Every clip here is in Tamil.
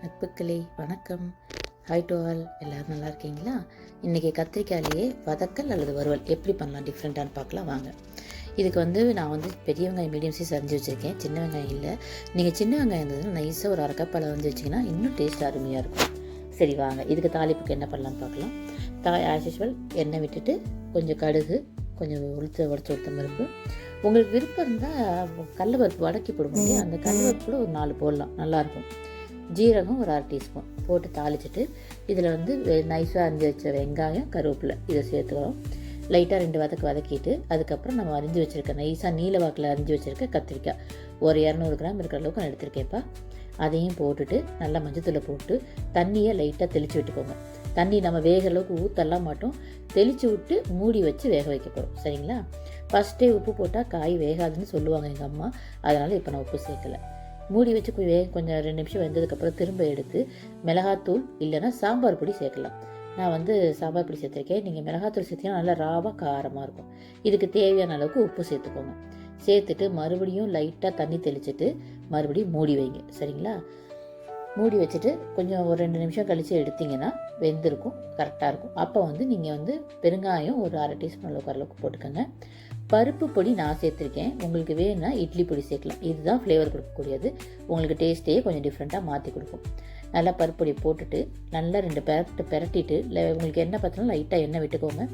நட்புக்களே வணக்கம். ஹாய் டு ஆல் எல்லோரும் நல்லா இருக்கீங்களா? இன்றைக்கி கத்திரிக்காயிலேயே வதக்கல் அல்லது வறுவல் எப்படி பண்ணலாம்? டிஃப்ரெண்ட்டானு பார்க்கலாம். வாங்க. இதுக்கு வந்து நான் வந்து பெரிய வெங்காயம் மீடியம் சைஸ் அரிஞ்சு வச்சுருக்கேன். சின்ன வெங்காயம் இல்லை. நீங்கள் சின்ன வெங்காயம் இருந்ததுன்னா நைஸாக ஒரு அரை கப் அளவு வந்து வச்சிங்கன்னா இன்னும் டேஸ்ட் அருமையாக இருக்கும். சரி வாங்க. இதுக்கு தாளிப்புக்கு என்ன பண்ணலான்னு பார்க்கலாம். தா ஆஸ் யூஸ்வல் எண்ணெய் விட்டுட்டு கொஞ்சம் கடுகு கொஞ்சம் உளுத்த உடச்சி உளுத்த பருப்பு. உங்களுக்கு விருப்பம் இருந்தால் கடல பருப்பு வடக்கி போடுவோம் இல்லையா? அந்த கடல பருப்பு கூட ஒரு நாலு போடலாம். நல்லாயிருக்கும் ஜீரகம் ஒரு அரை டீஸ்பூன் போட்டு தாளிச்சிட்டு இதில் வந்து நைஸாக அரிஞ்சு வச்ச வெங்காயம் கருவேப்பிலை இதை சேர்த்துக்கிறோம் லைட்டாக ரெண்டு வதக்கு வதக்கிட்டு அதுக்கப்புறம் நம்ம அரிஞ்சு வச்சுருக்க நைஸாக நீல வாக்கில் அரிஞ்சு வச்சுருக்க கத்திரிக்காய். ஒரு இரநூறு கிராம் இருக்கிற அளவுக்கு நான் எடுத்திருக்கேன்ப்பா. அதையும் போட்டுட்டு நல்லா மஞ்சத்தூளை போட்டு தண்ணியை லைட்டாக தெளித்து விட்டுக்கோங்க. தண்ணி நம்ம வேக அளவுக்கு ஊற்றலாம் மாட்டோம். தெளித்து விட்டு மூடி வச்சு வேக வைக்க போகிறோம் சரிங்களா? ஃபஸ்ட்டே உப்பு போட்டால் காய் வேகாதுன்னு சொல்லுவாங்க எங்கள் அம்மா. அதனால் இப்போ நான் உப்பு சேர்க்கலை. மூடி வச்சு கொஞ்சம் வேக கொஞ்சம் ரெண்டு நிமிஷம் வெந்ததுக்கப்புறம் திரும்ப எடுத்து மிளகாத்தூள் இல்லைன்னா சாம்பார் பொடி சேர்க்கலாம். நான் வந்து சாம்பார் பொடி சேர்த்துருக்கேன். நீங்கள் மிளகாத்தூள் சேர்த்தீங்கன்னா நல்லா ராவாக காரமாக இருக்கும். இதுக்கு தேவையான அளவுக்கு உப்பு சேர்த்துக்கோங்க. சேர்த்துட்டு மறுபடியும் லைட்டாக தண்ணி தெளிச்சிட்டு மறுபடியும் மூடி வைங்க. சரிங்களா? மூடி வச்சுட்டு கொஞ்சம் ஒரு ரெண்டு நிமிஷம் கழித்து எடுத்திங்கன்னா வெந்திருக்கும் கரெக்டாக இருக்கும். அப்போ வந்து நீங்கள் வந்து பெருங்காயம் ஒரு அரை டீஸ்பூன் அளவுக்கு அளவுக்கு போட்டுக்கோங்க. பருப்பு பொடி நான் சேர்த்துருக்கேன். உங்களுக்கு வேணும்னா இட்லி பொடி சேர்க்கலாம். இதுதான் ஃப்ளேவர் கொடுக்கக்கூடியது. உங்களுக்கு டேஸ்ட்டே கொஞ்சம் டிஃப்ரெண்ட்டாக மாற்றி கொடுக்கும். நல்லா பருப்பு பொடி போட்டுட்டு நல்லா ரெண்டு பெரட்டு பெரட்டிட்டு இல்லை உங்களுக்கு என்ன பார்த்தாலும் லைட்டாக எண்ணெய் விட்டுக்கோங்க.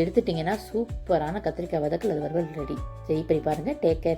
எடுத்துட்டிங்கன்னா சூப்பரான கத்திரிக்காய் வதக்கல் அது வறுவல் ரெடி சரி பண்ணி பாருங்கள் டேக் கேர்